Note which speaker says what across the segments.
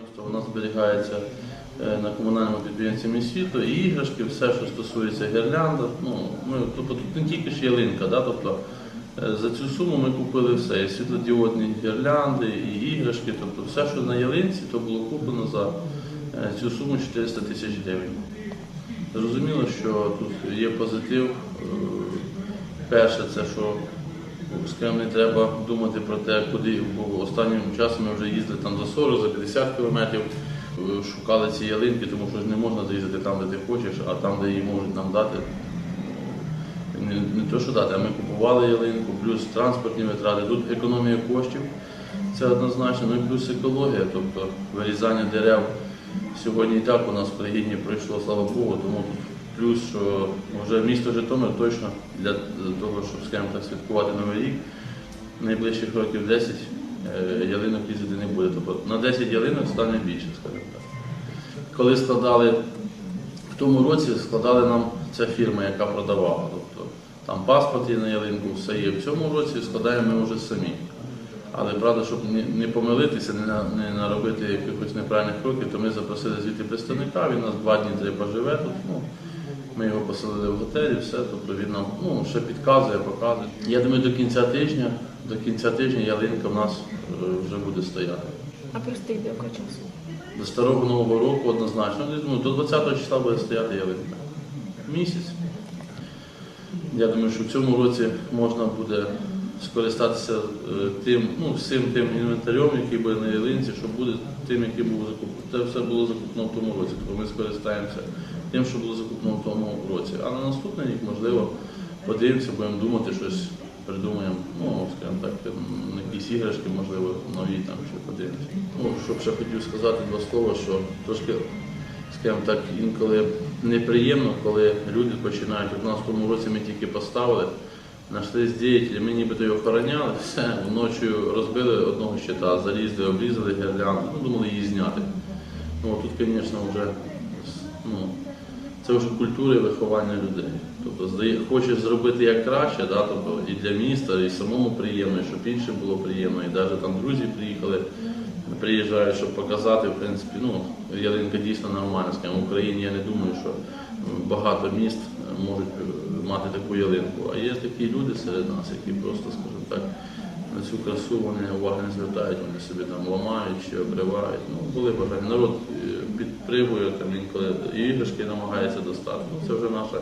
Speaker 1: підприємства, вона зберігається е, на комунальному підприємстві «Міськвітло» і іграшки, все, що стосується гірлянда. Ну, ми, тобто тут не тільки ж ялинка, да, тобто е, за цю суму ми купили все, і світлодіодні гірлянди, і іграшки, тобто все, що на ялинці, то було куплено за е, цю суму 400 тисяч гривень. Зрозуміло, що тут є позитив. Перше, це що ким не треба думати про те, куди, останнім часом ми вже їздили там за 40, за 50 кілометрів, е, шукали ці ялинки, тому що не можна доїздити там, де ти хочеш, а там, де її можуть нам дати. Не, не то, що дати, а ми купували ялинку, плюс транспортні витрати, тут економія коштів, це однозначно, ну і плюс екологія, тобто вирізання дерев. Сьогодні і так у нас в країні пройшло, слава Богу, тому плюс, що вже місто Житомир точно для того, щоб скажімо так, святкувати Новий рік, найближчих років 10 е, ялинок їздити не буде. Тобто на 10 ялинок стане більше, скажімо так. Коли складали в тому році, складали нам ця фірма, яка продавала. Тобто там паспорт є на ялинку, все є. В цьому році складаємо ми вже самі. Але правда, щоб не, помилитися, не, наробити якихось неправильних кроків, то ми запросили звідти представника, він нас два дні три поживе тут. Ну, ми його поселили в готелі, все, тобто він нам ну, ще підказує, показує. Я думаю, до кінця тижня, до кінця тижня ялинка в нас е, вже буде стояти.
Speaker 2: А простий до якого часу?
Speaker 1: До старого нового року однозначно. Ну, до 20 числа буде стояти ялинка. Місяць. Я думаю, що в цьому році можна буде скористатися е, тим, ну, всім тим інвентарем, який буде на ялинці, що буде тим, який був закуплений. Це все було закуплено в тому році, тобто ми скористаємося тим, що було закуплено в тому році. А на наступний рік, можливо, подивимося, будемо думати щось. Придумаємо, ну, скажімо так, якісь іграшки, можливо, нові там ще подивимося. Ну, щоб ще хотів сказати два слова, що трошки скажімо так, інколи неприємно, коли люди починають. У нас в тому році ми тільки поставили, знайшлись діятелі, ми нібито його охороняли, все, вночі розбили одного щита, залізли, обрізали гірлянду, ну, думали її зняти. Ну, тут, звісно, вже ну, це вже культура і виховання людей. Тобто хочеш зробити як краще, да, тобто і для міста, і самому приємно, щоб іншим було приємно, і навіть там друзі приїхали, приїжджають, щоб показати, в принципі, ну, ялинка дійсно нормальна. Скажімо, в Україні я не думаю, що багато міст можуть е, мати таку ялинку. А є такі люди серед нас, які просто, скажімо так, цю красу вони уваги не звертають, вони собі там ламають чи обривають. Ну, були бажання. Народ е, підтримує там інколи і іграшки намагається достати. Ну, це вже наша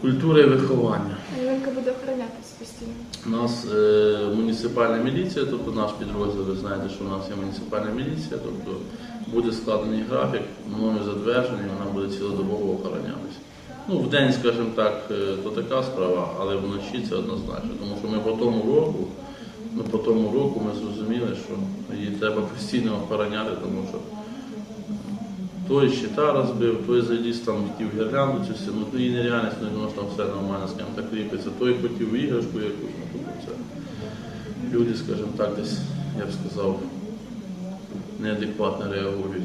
Speaker 1: культура і виховання.
Speaker 2: Ялинка буде охоронятися постійно.
Speaker 1: У нас е, муніципальна міліція, тобто наш підрозділ, ви знаєте, що у нас є муніципальна міліція, тобто буде складений графік, мною затверджений, вона буде цілодобово охоронятися. Ну, в день, скажімо так, е, то така справа, але вночі це однозначно. Тому що ми по тому року, ну, по тому року ми зрозуміли, що її треба постійно охороняти, тому що той щита розбив, той заліз там хотів гірлянду цю стіну, ну і нереальність, ну там все нормально, скажімо так кріпиться, той хотів іграшку якусь, ну тобто це люди, скажімо так, десь, я б сказав, неадекватно реагують.